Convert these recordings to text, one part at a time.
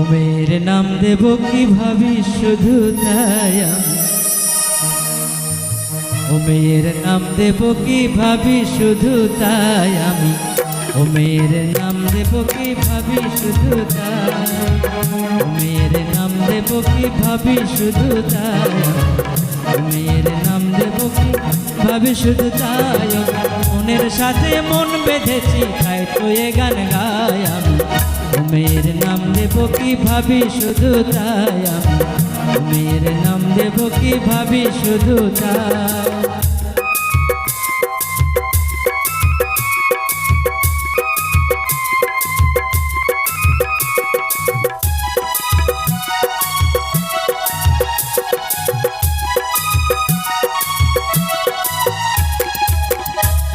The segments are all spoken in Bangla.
ওমের নাম দেব কি ভাবি শুধু তাই ওমের নাম দেব কি ভাবি শুধু তাই আমি? ওমের নাম দেব কি ভাবি শুধু তাই? ওমের নাম দেব কি ভাবি শুধু তাই ওমের নাম দেব কি ভাবি শুধু তাই মনের সাথে মন বেঁধেছি, তাই তো এ গান গাই আমি। ওমের নাম দেব কি ভাবি? শুধু তাই আমি। নাম দেব কি ভাবি? শুধু তাই।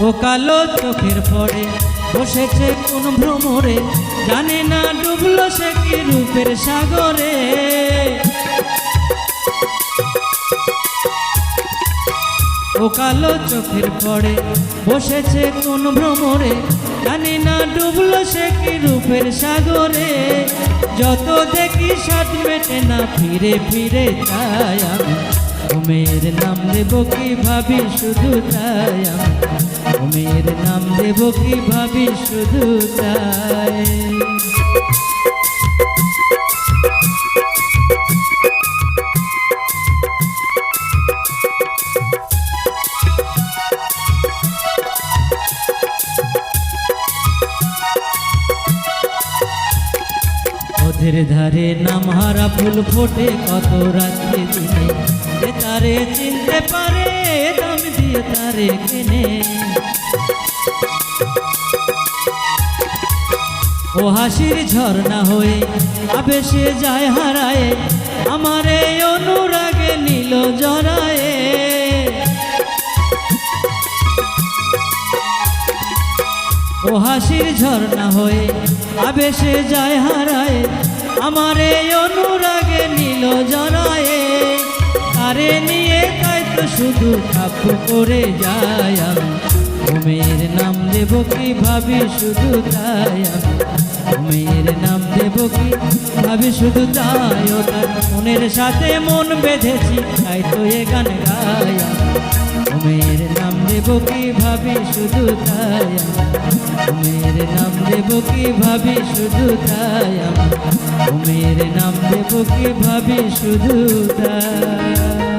ও কালো চোখের পরে বসেছে কোন ভ্রমরে। জানে সে রূপের সাগরে? ও কালো চোখের পরে বসেছে কোন ভ্রমরে? জানি না ডুবলো সে কি রূপের সাগরে। যত দেখি সাত মেটে না, ফিরে ফিরে চাই আমি। নাম দেব কি ভাবি, শুধু তাই আমি। নাম দেব কি ভাবি, শুধু তাই। ওদের ধারে নামহারা ফুল ফোটে, কত রাত্রি দিনে। তারে চিনতে পারে, দাম দিয়ে তারে কেনে। ও হাসির ঝর্ণা হয়ে, আবেশে যায় হারায়, আমার এই অনুরাগে নীল জরায়ে। ও হাসির ঝর্ণা হয়ে, আবেশে যায় হারায় আমার অনুরাগে নীল জরায়ে আরে নিয়ে তাই তো শুধু কাপ করে যায় আমি। ওমের নাম দেব কি ভাবি শুধু তাই আমি। ওমের নাম দেব কি ভাবি শুধু তাই ও তার মনের সাথে মন বেঁধেছি, তাই তো এ গান আমি। ওমের নাম দেব কি ভাবি শুধু তাই আমি। ওমের নাম দেব কি ভাবি শুধু তাই আমি ঘুমের নাম দেব কি ভাবি শুধু তাই।